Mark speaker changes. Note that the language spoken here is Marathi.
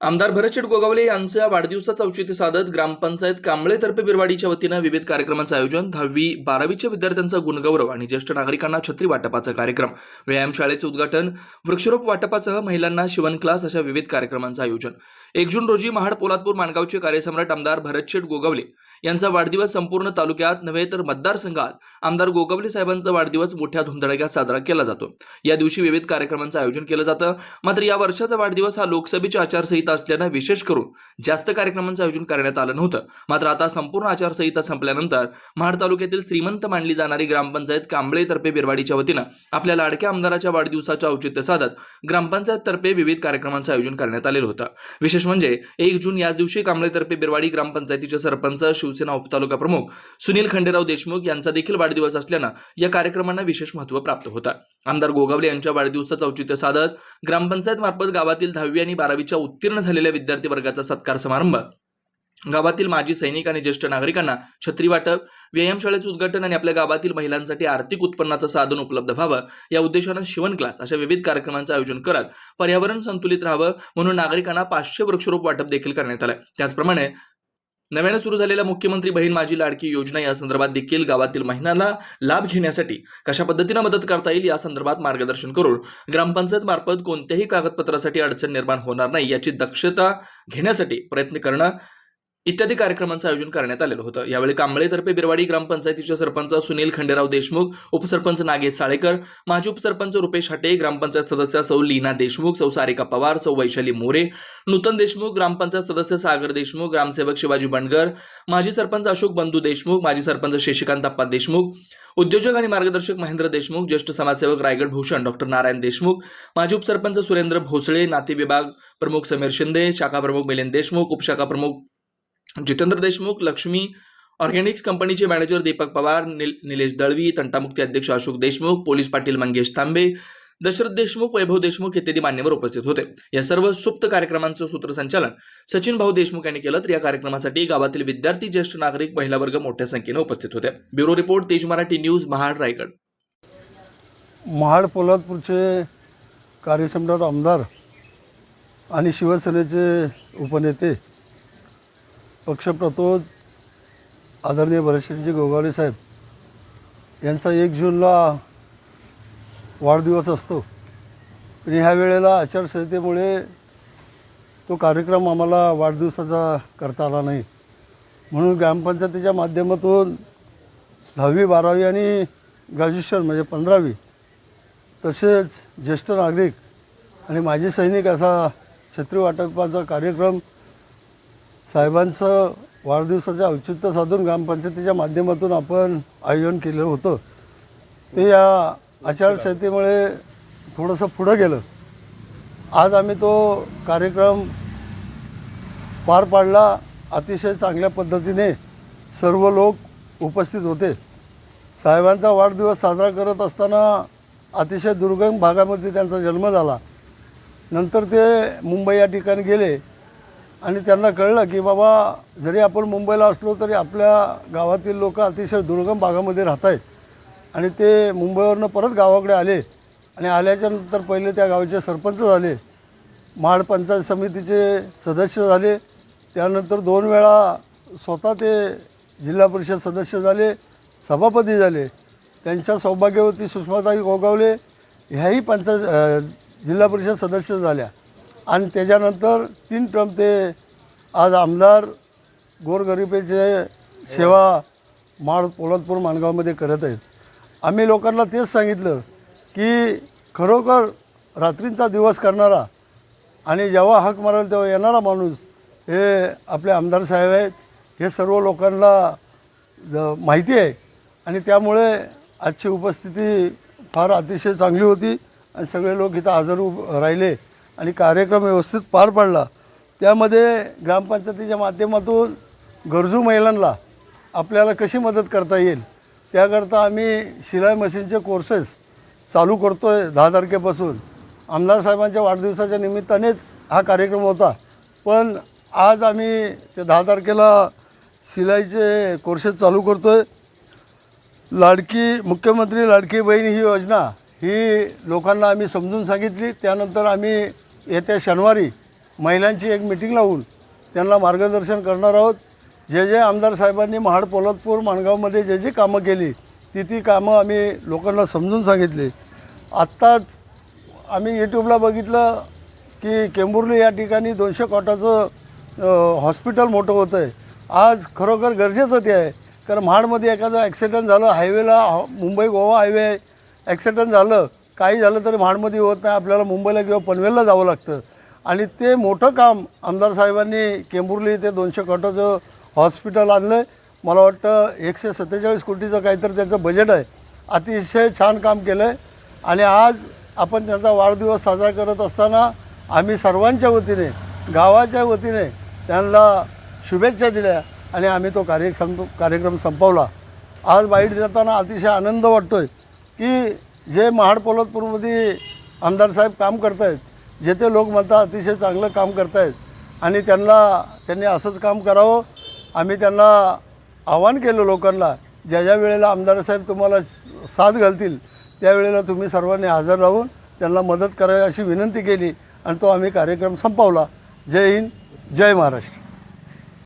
Speaker 1: आमदार भरतशेठ गोगावले यांच्या वाढदिवसाचं औचित्य साधत ग्रामपंचायत कांबळेतर्फे बिरवाडीच्या वतीनं विविध कार्यक्रमांचं आयोजन दहावी बारावीच्या विद्यार्थ्यांचा गुणगौरव आणि ज्येष्ठ नागरिकांना छत्री वाटपाचा कार्यक्रम व्यायामशाळेचे उद्घाटन वृक्षारोप वाटपासह महिलांना शिवण क्लास अशा विविध कार्यक्रमांचं आयोजन. एक जून रोजी महाड पोलादपूर माणगावचे कार्यसम्राट आमदार भरतशेठ गोगावले यांचा वाढदिवस संपूर्ण तालुक्यात नव्हे तर मतदारसंघात आमदार गोगावले साहेबांचा वाढदिवस मोठ्या धुमधडाक्यात साजरा केला जातो. या दिवशी विविध कार्यक्रमांचं आयोजन केलं जातं. मात्र या वर्षाचा वाढदिवस हा लोकसभेची आचारसंहिता असल्यानं विशेष करून जास्त कार्यक्रमांचं आयोजन करण्यात आलं नव्हतं. मात्र आता संपूर्ण आचारसंहिता संपल्यानंतर महाड तालुक्यातील श्रीमंत मानली जाणारी ग्रामपंचायत कांबळेतर्फे बिरवाडीच्या वतीनं आपल्या लाडक्या आमदाराच्या वाढदिवसाचं औचित्य साधत ग्रामपंचायततर्फे विविध कार्यक्रमांचं आयोजन करण्यात आलेलं होतं. विशेष म्हणजे एक जून याच दिवशी कांबळेतर्फे बिरवाडी ग्रामपंचायतीचे सरपंच शिवसेना उपतालुका प्रमुख सुनील खंडेराव देशमुख यांचा देखील वाढदिवस असल्यानं या कार्यक्रमांना विशेष महत्त्व प्राप्त होतं. आमदार गोगावले यांच्या वाढदिवसाचं औचित्य साधत ग्रामपंचायत मार्फत गावातील दहावी आणि बारावीच्या उत्तीर्ण झालेल्या विद्यार्थी वर्गाचा सत्कार समारंभ. गावातील माजी सैनिक आणि ज्येष्ठ नागरिकांना छत्री वाटप व्यायामशाळेचं उद्घाटन आणि आपल्या गावातील महिलांसाठी आर्थिक उत्पन्नाचं साधन उपलब्ध व्हावं या उद्देशानं शिवण क्लास अशा विविध कार्यक्रमांचं आयोजन करत पर्यावरण संतुलित राहावं म्हणून नागरिकांना पाचशे वृक्षरोप वाटप देखील करण्यात आलं. त्याचप्रमाणे नव्यानं सुरू झालेल्या मुख्यमंत्री बहीण माझी लाडकी योजना या संदर्भात देखील गावातील महिलांना लाभ घेण्यासाठी कशा पद्धतीनं मदत करता येईल या संदर्भात मार्गदर्शन करून ग्रामपंचायत मार्फत कोणत्याही कागदपत्रासाठी अडचण निर्माण होणार नाही याची दक्षता घेण्यासाठी प्रयत्न करणं इत्यादी कार्यक्रमांचं आयोजन करण्यात आलेलं होतं. यावेळी कांबळेतर्फे बिरवाडी ग्रामपंचायतीचे सरपंच सुनील खंडेराव देशमुख उपसरपंच नागेश साळेकर माजी उपसरपंच रुपेश हटे ग्रामपंचायत सदस्य सौ लीना देशमुख सौ सारिका पवार सौ वैशाली मोरे नूतन देशमुख ग्रामपंचायत सदस्य सागर देशमुख ग्रामसेवक शिवाजी बंडगर माजी सरपंच अशोक बंधू देशमुख माजी सरपंच शशिकांत अप्पा देशमुख उद्योजक आणि मार्गदर्शक महेंद्र देशमुख ज्येष्ठ समाजसेवक रायगड भूषण डॉक्टर नारायण देशमुख माजी उपसरपंच सुरेंद्र भोसळे नाते विभाग प्रमुख समीर शिंदे शाखा प्रमुख मिलिंद देशमुख उपशाखा प्रमुख जितेंद्र देशमुख लक्ष्मी ऑर्गॅनिक्स कंपनीचे मॅनेजर दीपक पवार निल निलेश दळवी तंटामुक्ती अध्यक्ष अशोक देशमुख पोलीस पाटील मंगेश तांबे दशरथ देशमुख वैभव देशमुख इत्यादी मान्यवर उपस्थित होते. या सर्व सुप्त कार्यक्रमांचं सूत्रसंचालन सचिन भाऊ देशमुख यांनी केलं तर या कार्यक्रमासाठी गावातील विद्यार्थी ज्येष्ठ नागरिक महिला वर्ग मोठ्या संख्येने उपस्थित होते. Bureau report Tej Marathi news Mahad Raigad.
Speaker 2: Mahad पोलादपूरचे कार्यसम्राट आमदार आणि शिवसेनेचे उपनेते पक्षप्रतोद आदरणीय भरतशेठजी गोगावले साहेब यांचा एक जूनला वाढदिवस असतो. आणि ह्या वेळेला आचारसंहितेमुळे तो कार्यक्रम आम्हाला वाढदिवसाचा करता आला नाही. म्हणून ग्रामपंचायतीच्या माध्यमातून दहावी बारावी आणि ग्रॅज्युएशन म्हणजे पंधरावी तसेच ज्येष्ठ नागरिक आणि माजी सैनिक असा छत्री वाटपाचा कार्यक्रम साहेबांचं वाढदिवसाचं औचित्य साधून ग्रामपंचायतीच्या माध्यमातून आपण आयोजन केलं होतं ते या आचारसंहितेमुळे थोडंसं पुढं गेलं. आज आम्ही तो कार्यक्रम पार पाडला अतिशय चांगल्या पद्धतीने सर्व लोक उपस्थित होते. साहेबांचा वाढदिवस साजरा करत असताना अतिशय दुर्गम भागामध्ये त्यांचा जन्म झाला. नंतर ते मुंबई या ठिकाणी गेले. आणि त्यांना कळलं की बाबा जरी आपण मुंबईला असलो तरी आपल्या गावातील लोक अतिशय दुर्गम भागामध्ये राहत आहेत आणि ते मुंबईवरनं परत गावाकडे आले आणि आल्याच्यानंतर पहिले त्या गावाचे सरपंच झाले महाड पंचायत समितीचे सदस्य झाले. त्यानंतर दोन वेळा स्वतः ते जिल्हा परिषद सदस्य झाले सभापती झाले. त्यांच्या सौभाग्यवती सुषमाताई गोगावले ह्याही पंचायत जिल्हा परिषद सदस्य झाल्या. आणि त्याच्यानंतर तीन टर्म ते आज आमदार गोरगरिबीचे सेवा माळ पोलादपूर माणगावमध्ये करत आहेत. आम्ही लोकांना तेच सांगितलं की खरोखर रात्रींचा दिवस करणारा आणि जेव्हा हाक मारेल तेव्हा येणारा माणूस हे आपले आमदार साहेब आहेत हे सर्व लोकांना माहिती आहे. आणि त्यामुळे आजची उपस्थिती फार अतिशय चांगली होती आणि सगळे लोक इथं हजर राहिले. आणि कार्यक्रम व्यवस्थित पार पडला. त्यामध्ये ग्रामपंचायतीच्या माध्यमातून गरजू महिलांना आपल्याला कशी मदत करता येईल? त्याकरता आम्ही शिलाई मशीनचे कोर्सेस चालू करतो आहे दहा तारखेपासून. आमदार साहेबांच्या वाढदिवसाच्या निमित्तानेच हा कार्यक्रम होता. पण आज आम्ही ते दहा तारखेला शिलाईचे कोर्सेस चालू करतो आहे लाडकी मुख्यमंत्री लाडकी बहीण ही योजना ही लोकांना आम्ही समजून सांगितली. त्यानंतर आम्ही येत्या शनिवारी महिलांची एक मिटिंग लावून त्यांना मार्गदर्शन करणार आहोत. जे जे आमदार साहेबांनी महाड पोलतपूर माणगावमध्ये जे जे कामं केली ती ती कामं आम्ही लोकांना समजून सांगितली. आत्ताच आम्ही यूट्यूबला बघितलं की केंबुर्ली या ठिकाणी दोनशे कोटाचं हॉस्पिटल मोठं होतं आहे आज खरोखर गरजेचं ते आहे. कारण महाडमध्ये एखादं ॲक्सिडेंट झालं हायवेला मुंबई गोवा हायवे ॲक्सिडेंट झालं काही झालं तरी महाडमध्ये होत नाही. आपल्याला मुंबईला किंवा पनवेलला जावं लागतं. आणि ते मोठं काम आमदार साहेबांनी केंबुर्ली ते दोनशे कोटाचं हॉस्पिटल आणलं आहे मला वाटतं एकशे सत्तेचाळीस कोटीचं काहीतरी त्याचं बजेट आहे. अतिशय छान काम केलं आहे आणि आज आपण त्यांचा वाढदिवस साजरा करत असताना आम्ही सर्वांच्या वतीने गावाच्या वतीने त्यांना शुभेच्छा दिल्या आणि आम्ही तो कार्य संप कार्यक्रम संपवला. आज बाईट देताना अतिशय आनंद वाटतो आहे की जे महाड पोलतपूरमध्ये आमदार साहेब काम करत आहेत जे ते लोक म्हणतात अतिशय चांगलं काम करत आहेत आणि त्यांना त्यांनी असंच काम करावं. आम्ही त्यांना आवाहन केलं लोकांना ज्या ज्या वेळेला आमदार साहेब तुम्हाला साथ घालतील त्यावेळेला तुम्ही सर्वांनी हजर राहून त्यांना मदत करावी अशी विनंती केली आणि तो आम्ही कार्यक्रम संपवला. जय हिंद जय महाराष्ट्र.